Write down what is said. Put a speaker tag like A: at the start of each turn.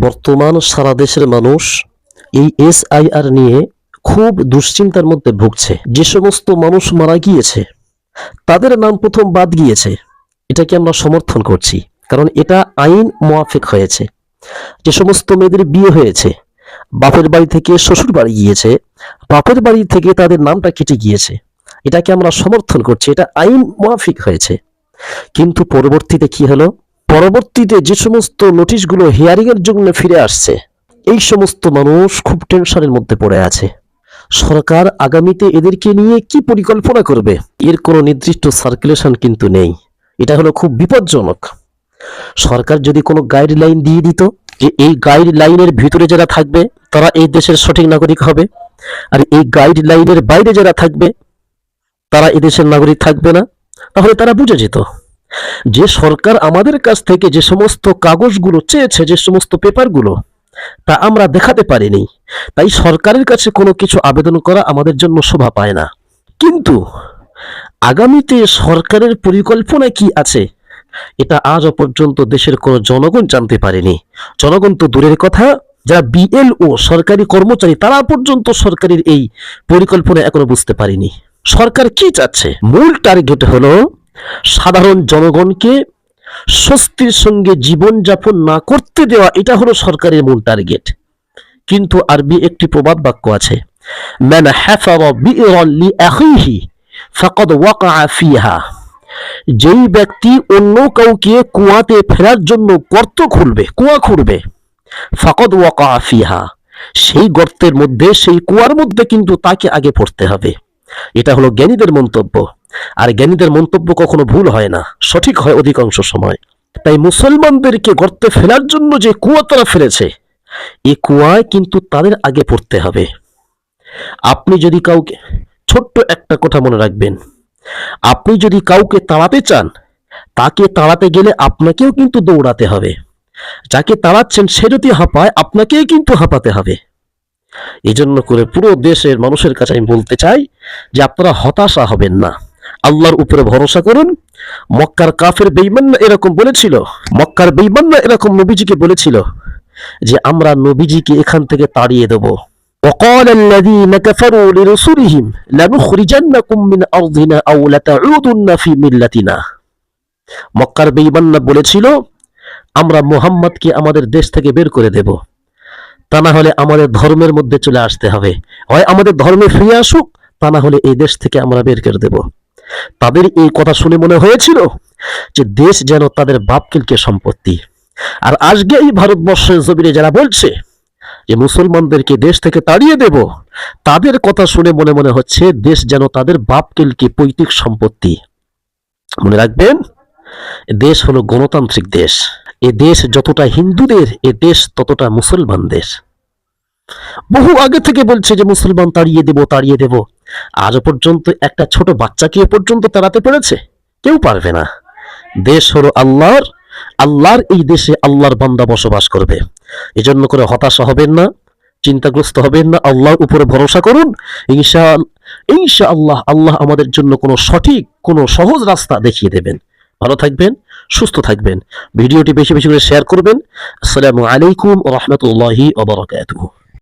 A: বর্তমান সারা দেশের মানুষ এই এসআইআর নিয়ে খুব দুশ্চিন্তার মধ্যে ভুগছে। যে সমস্ত মানুষ মারা গিয়েছে, তাদের নাম প্রথম বাদ গিয়েছে। এটাকে আমরা সমর্থন করছি, কারণ এটা আইন মোয়াফেক হয়েছে। যে সমস্ত মেয়েদের বিয়ে হয়েছে, বাপের বাড়ি থেকে শ্বশুর বাড়ি গিয়েছে, বাপের বাড়ি থেকে তাদের নামটা কেটে গিয়েছে। এটাকে আমরা সমর্থন করছি, এটা আইন মোয়াফিক হয়েছে। কিন্তু পরবর্তীতে কি হলো? পরবর্তীতে যে সমস্ত নোটিশগুলো হিয়ারিং এর জন্য ফিরে আসছে, এই সমস্ত মানুষ খুব টেনশনের মধ্যে পড়ে আছে। সরকার আগামীতে এদেরকে নিয়ে কি পরিকল্পনা করবে, এর কোনো নির্দিষ্ট সার্কুলেশন কিন্তু নেই। এটা হলো খুব বিপজ্জনক। সরকার যদি কোনো গাইডলাইন দিয়ে দিত যে এই গাইডলাইনের ভিতরে যারা থাকবে, তারা এই দেশের সঠিক নাগরিক হবে। আর এই গাইডলাইনের বাইরে যারা থাকবে, তারা এই দেশের নাগরিক থাকবে না। তাহলে তারা বুঝে যেত। যে সরকার আমাদের কাছ থেকে যে সমস্ত কাগজগুলো চেয়েছে, যে সমস্ত পেপারগুলো, তা আমরা দেখাতে পারিনি। তাই সরকারের কাছে কোনো কিছু আবেদন করা আমাদের জন্য শোভা পায় না। কিন্তু আগামীতে সরকারের পরিকল্পনা কি আছে, এটা আজও পর্যন্ত দেশের কোনো জনগণ জানতে পারেনি। জনগণ তো দূরের কথা, যারা বিএলও, সরকারি কর্মচারী, তারা পর্যন্ত সরকারের এই পরিকল্পনা এখনও বুঝতে পারেনি। সরকার কি চাচ্ছে? মূল টার্গেট হলো সাধারণ জনগণকে স্বস্তির সঙ্গে জীবনযাপন না করতে দেওয়া, এটা হলো সরকারের মূল টার্গেট কিন্তু আরবি একটি প্রবাদ বাক্য আছে ফিহা। যেই ব্যক্তি অন্য কাউকে কুয়াতে ফেরার জন্য গর্ত খুলবে, কুয়া খুঁড়বে, ফাকদ ওয়াকা ফিহা। সেই গর্তের মধ্যে, সেই কুয়ার মধ্যে কিন্তু তাকে আগে পড়তে হবে। এটা হলো জ্ঞানীদের মন্তব্য। আর জ্ঞানীদের মন্তব্য কখনো ভুল হয় না, সঠিক হয় অধিকাংশ সময়। তাই মুসলমানদেরকে গর্তে ফেলার জন্য যে কুয়া তারা ফেলেছে, এ কুয়ায় কিন্তু তাদের আগে পড়তে হবে। আপনি যদি কাউকে, ছোট্ট একটা কথা মনে রাখবেন, আপনি যদি কাউকে তাড়াতে চান, তাকে তাড়াতে গেলে আপনাকেও কিন্তু দৌড়াতে হবে। যাকে তাড়াচ্ছেন সে যদি হাঁপায়, আপনাকেই কিন্তু হাঁপাতে হবে। এই জন্য করে পুরো দেশের মানুষের কাছে আমি বলতে চাই যে আপনারা হতাশা হবেন না। আল্লাহর উপরে ভরসা করুন মক্কার কাফের বেইমান্না এরকম বলেছিল মক্কার বেইমান্না এরকম নবীজিকে বলেছিল যে আমরা নবীজিকে এখান থেকে তাড়িয়ে দেবো وقال الذين كفروا لرسلهم لنخرجنكم من أرضنا أو لتعودن في ملتنا মক্কার বেঈমানরা বলেছিল আমরা মুহাম্মদকে আমাদের দেশ থেকে বের করে দেব তা না হলে আমাদের ধর্মের মধ্যে চলে আসতে হবে হয় আমাদের ধর্মে ফিরে আসুক তা না হলে এই দেশ থেকে আমরা বের করে দেব তাদের এই কথা শুনে মনে হয়েছিল যে দেশ যেন তাদের বাপকিলকে সম্পত্তি। আর আজকে এই ভারতবর্ষের জমিনে যারা বলছে যে মুসলমানদেরকে দেশ থেকে তাড়িয়ে দেব, তাদের কথা শুনে মনে মনে হচ্ছে দেশ যেন তাদের বাপকেলকে পৈতৃক সম্পত্তি। মনে রাখবেন, দেশ হলো গণতান্ত্রিক দেশ। এ দেশ যতটা হিন্দুদের, এ দেশ ততটা মুসলমান দেশ বহু আগে থেকে বলছে যে মুসলমান তাড়িয়ে দেব তাড়িয়ে দেব। আজ পর্যন্ত একটা ছোট বাচ্চাকে এ পর্যন্ত তাড়াতে পেরেছে? কেউ পারবে না। দেশ হলো আল্লাহর আল্লাহর এই দেশে আল্লাহর বান্দা বসবাস করবে। এজন্য করে হতাশা হবেন না, চিন্তাগ্রস্ত হবেন না, আল্লাহর উপরে ভরসা করুন। ইনশা ইনশা আল্লাহ আল্লাহ আমাদের জন্য কোনো সঠিক, কোনো সহজ রাস্তা দেখিয়ে দেবেন। ভালো থাকবেন, সুস্থ থাকবেন। ভিডিওটি বেশি বেশি করে শেয়ার করবেন। আসসালামু আলাইকুম রহমতুল্লাহি ওবরাকাতুহু